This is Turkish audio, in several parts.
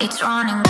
It's running.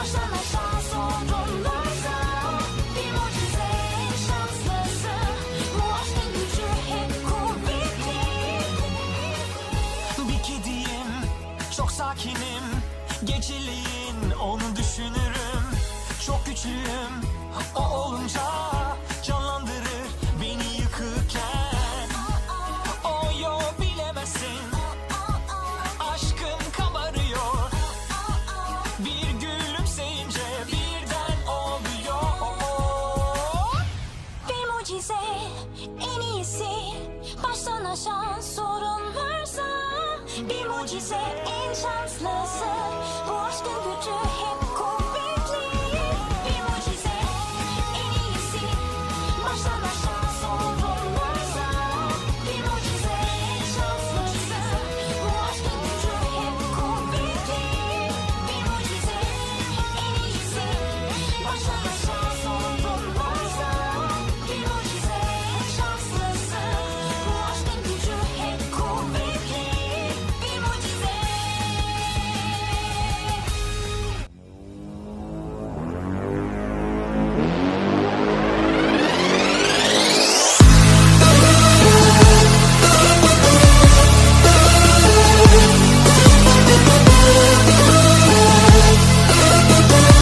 Baştan aşağı sorunlarsa Bir mucize en şanslısı Bu gücü hep kuvvetli. Bir kediyim, çok sakinim. Geceleyin onu düşünürüm Aşağı sorun varsa Bir mucize en şanslısı